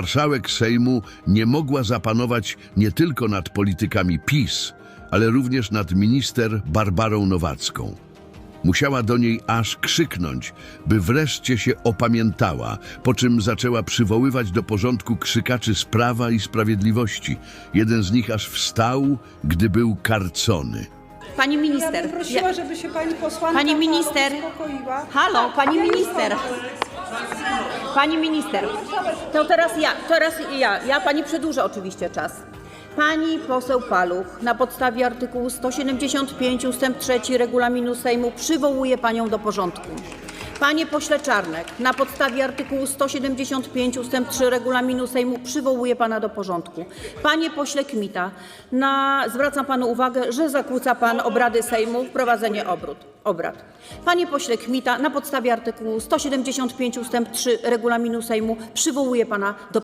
Marszałek Sejmu nie mogła zapanować nie tylko nad politykami PiS, ale również nad minister Barbarą Nowacką. Musiała do niej aż krzyknąć, by wreszcie się opamiętała, po czym zaczęła przywoływać do porządku krzykaczy z Prawa i Sprawiedliwości. Jeden z nich aż wstał, gdy był karcony. Pani Ja minister. bym prosiła, ja- żeby się pani posłanka Pani minister. uspokoiła. Halo, pani Ja już minister. Pani minister. To teraz ja, teraz ja. Ja pani przedłużę oczywiście czas. Pani poseł Paluch na podstawie artykułu 175 ust. 3 regulaminu Sejmu przywołuje panią do porządku. Panie pośle Czarnek, na podstawie artykułu 175 ust. 3 regulaminu Sejmu przywołuje pana do porządku. Panie pośle Kmita, na, zwracam panu uwagę, że zakłóca pan obrady Sejmu, wprowadzenie obrót, obrad. Panie pośle Kmita, na podstawie artykułu 175 ust. 3 regulaminu Sejmu przywołuje pana do